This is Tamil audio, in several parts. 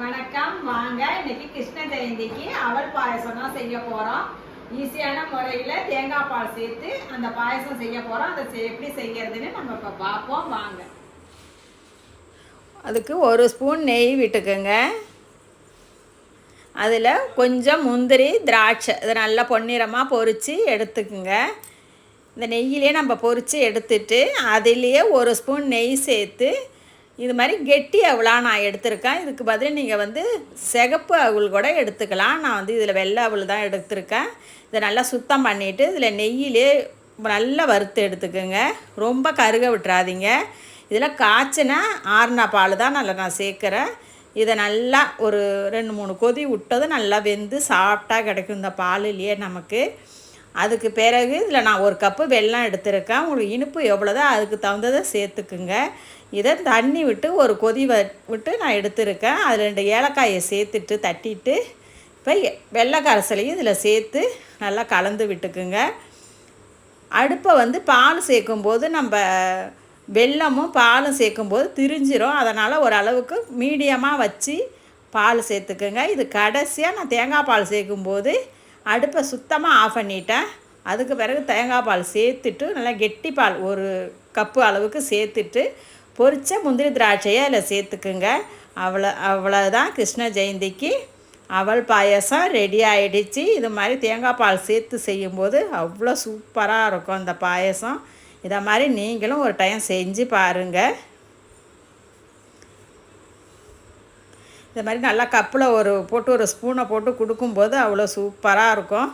வணக்கம். வாங்க இன்னைக்கு கிருஷ்ண ஜெயந்திக்கு அவல் பாயசம் தான் செய்ய போறோம். ஈஸியான முறையில தேங்காய் பால் சேர்த்து அந்த பாயசம் செய்ய போறோம். அதை எப்படி செய்யறதுன்னு நம்ம இப்போ பார்ப்போம். வாங்க. அதுக்கு ஒரு ஸ்பூன் நெய் விட்டுக்குங்க. அதில் கொஞ்சம் முந்திரி திராட்சை இதை நல்லா பொன்னிறமாக பொரித்து எடுத்துக்குங்க. இந்த நெய்யிலே நம்ம பொரித்து எடுத்துட்டு அதுலேயே ஒரு ஸ்பூன் நெய் சேர்த்து இது மாதிரி கெட்டி அவலா நான் எடுத்திருக்கேன். இதுக்கு பதில் நீங்கள் வந்து சிகப்பு அவல் கூட எடுத்துக்கலாம். நான் வந்து இதில் வெள்ளை அவல் தான் எடுத்திருக்கேன். இதை நல்லா சுத்தம் பண்ணிவிட்டு இதில் நெய்யிலே நல்லா வறுத்து எடுத்துக்கோங்க. ரொம்ப கருக விட்டுறாதீங்க. இதில் காய்ச்சினா ஆறுனா பால் தான் நல்லா நான் சேர்க்குறேன். இதை நல்லா ஒரு ரெண்டு மூணு கொதி விட்டதும் நல்லா வெந்து சாஃப்டாக கிடைக்கும் இந்த பாலுலேயே நமக்கு. அதுக்கு பிறகு இதில் நான் ஒரு கப்பு வெல்லம் எடுத்திருக்கேன். உங்களுக்கு இனிப்பு எவ்வளோதோ அதுக்கு தகுந்ததை சேர்த்துக்குங்க. இதை தண்ணி விட்டு ஒரு கொதி வ விட்டு நான் எடுத்திருக்கேன். அதில் ரெண்டு ஏலக்காயை சேர்த்துட்டு தட்டிட்டு இப்போ வெள்ளை கரைசலையும் இதில் சேர்த்து நல்லா கலந்து விட்டுக்குங்க. அடுப்பை வந்து பால் சேர்க்கும்போது நம்ம வெல்லமும் பாலும் சேர்க்கும்போது திரிஞ்சிரும். அதனால் ஓரளவுக்கு மீடியமாக வச்சு பால் சேர்த்துக்குங்க. இது கடைசியாக நான் தேங்காய் பால் சேர்க்கும்போது அடுப்பை சுத்தமாக ஆஃப் பண்ணிட்டேன். அதுக்கு பிறகு தேங்காய் பால் சேர்த்துட்டு நல்லா கெட்டி பால் ஒரு கப்பு அளவுக்கு சேர்த்துட்டு பொரித்த முந்திரி திராட்சையை அதில் சேர்த்துக்குங்க. அவ்வளோ அவ்வளோதான் கிருஷ்ண ஜெயந்திக்கு. அவல் பாயசம் ரெடி ஆகிடுச்சு இது மாதிரி தேங்காய் பால் சேர்த்து செய்யும்போது அவ்வளோ சூப்பராக இருக்கும் அந்த பாயசம். இதை மாதிரி நீங்களும் ஒரு டைம் செஞ்சு பாருங்கள் இது மாதிரி நல்லா கப்பில் ஒரு போட்டு ஒரு ஸ்பூனை போட்டு கொடுக்கும்போது அவ்வளோ சூப்பராக இருக்கும்.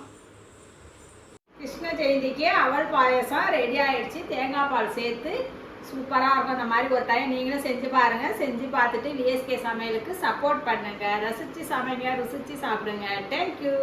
கிருஷ்ண ஜெயந்திக்கு அவல் பாயசம் ரெடி ஆயிடுச்சு. தேங்காய் பால் சேர்த்து சூப்பராக இருக்கும். அந்த மாதிரி ஒரு டைம் நீங்களும் செஞ்சு பாருங்கள் செஞ்சு பார்த்துட்டு விஎஸ்கே சமையலுக்கு சப்போர்ட் பண்ணுங்கள் ரசித்து சமைங்க ருசித்து சாப்பிடுங்க. தேங்க்யூ